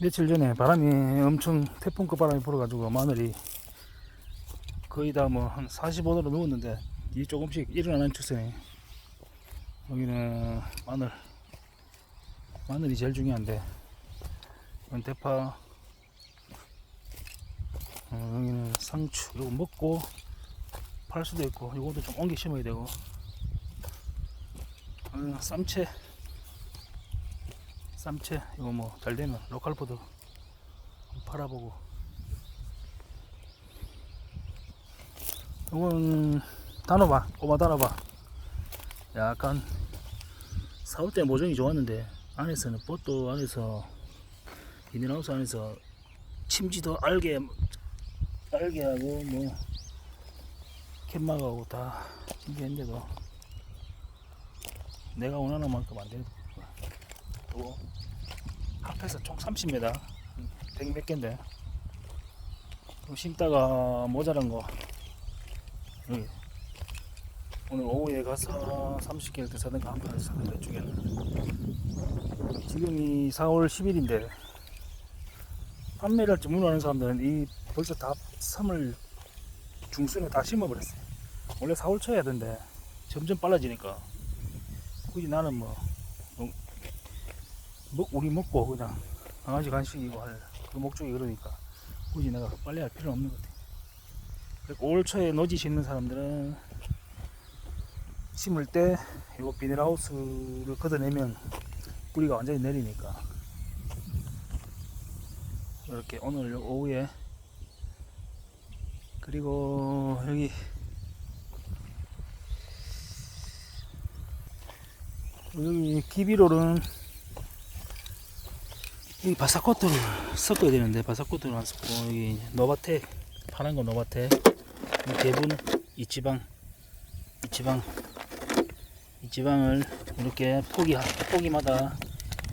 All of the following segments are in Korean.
며칠 전에 바람이 엄청 태풍급 바람이 불어가지고 마늘이 거의 다 뭐 한 45도로 누웠는데 이 조금씩 일어나는 추세네. 여기는 마늘 마늘이 제일 중요한데 이건 대파 어, 여기는 상추 이거 먹고 팔 수도 있고 이것도 좀 옮겨 심어야 되고 어, 쌈채 쌈채 이거 뭐 잘 되면 로컬 푸드 한번 팔아보고. 이건 단호박 꼬마 단호박. 약간 사올 때 모종이 좋았는데 안에서는 봇도 안에서 비닐하우스 안에서 침지도 알게 알게하고 뭐 캔막하고 다 준비했는데도 내가 원하는 만큼 안되 고또 합해서 총 30m 100몇 개인데. 또 심다가 모자란 거. 여기 오늘 오후에 가서 30개 이렇게 사든가 한 판에서 사든가 중에는. 지금이 4월 10일인데 판매를 할지 문의하는 사람들은 이 벌써 다 3월 중순에 다 심어버렸어요. 원래 4월 초에 하던데 점점 빨라지니까. 굳이 나는 뭐 농- 먹, 우리 먹고 그냥 강아지 간식이고 할 그 목적이 그러니까 굳이 내가 빨리 할 필요는 없는 것 같아. 그리고 올 초에 노지 짓는 사람들은 심을 때 이거 비닐하우스를 걷어내면 뿌리가 완전히 내리니까. 이렇게 오늘 오후에 그리고 여기 여기 기비롤은 이 바사코트를 섞어야 되는데 바사코트를 안 섞고 여기 노바텍 파란 거 노바텍 이 대분 이 지방 이 지방 이 지방을 이렇게 포기 포기마다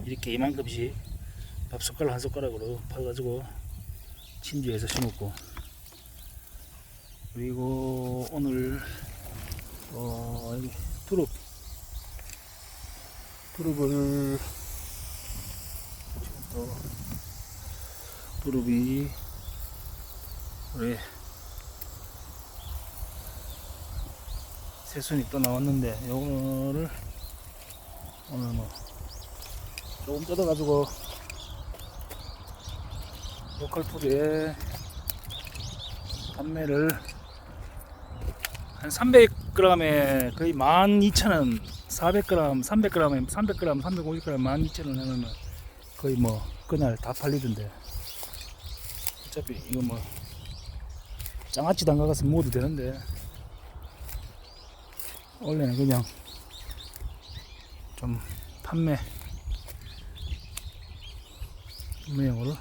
이렇게 이만큼씩 밥 숟가락 한 숟가락으로 퍼가지고 침주해서 심었고. 그리고 오늘 어 두릅 두릅을 또 두릅이 우리 새순이 또 나왔는데 요거를 오늘 뭐 조금 뜯어가지고 로컬 푸드에 판매를 한 300g에 거의 12,000원 400g, 300g에 300g, 350g 12,000원 하면 거의 뭐 그날 다 팔리던데. 어차피 이거 뭐 장아찌 담가가서 먹어도 되는데. 원래는 그냥 좀 판매. 판매용으로.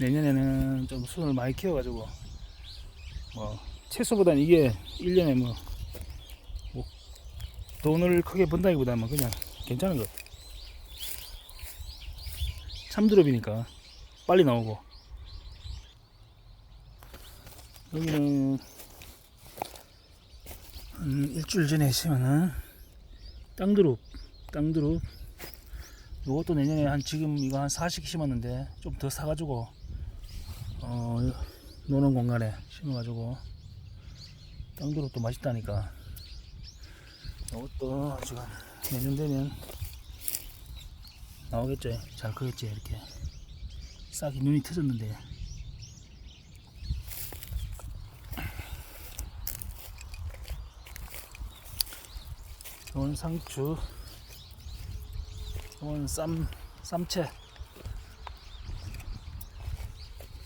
내년에는 좀 순을 많이 키워가지고 뭐 채소보다는 이게 1년에 뭐, 뭐 돈을 크게 번다기보다는 그냥 괜찮은 것 같아 참드롭이니까 빨리 나오고. 여기는 음, 일주일 전에 심은 땅두릅 땅두릅 요것도 내년에 한 지금 이거 한 40개 심었는데 좀 더 사가지고 어 노는 공간에 심어가지고 땅두릅도 맛있다니까. 이것도 지금 내년 되면 나오겠죠? 잘 크겠지 이렇게. 싹이 눈이 터졌는데. 이건 상추. 이건 쌈 쌈채.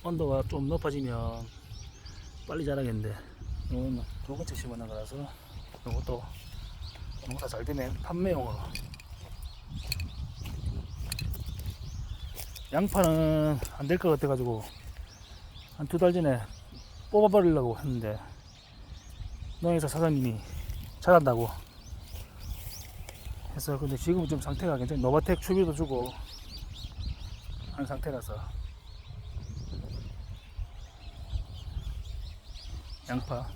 온도가 좀 높아지면 빨리 자라겠는데. 이건 두 번째 심어놓은 거라서 이것도 농사 잘 되면 판매용으로 양파는 안 될 것 같아가지고 한 두 달 전에 뽑아버리려고 했는데 농회사 사장님이 잘한다고 해서 근데 지금은 좀 상태가 괜찮아 노바텍 추비도 주고 한 상태라서 양파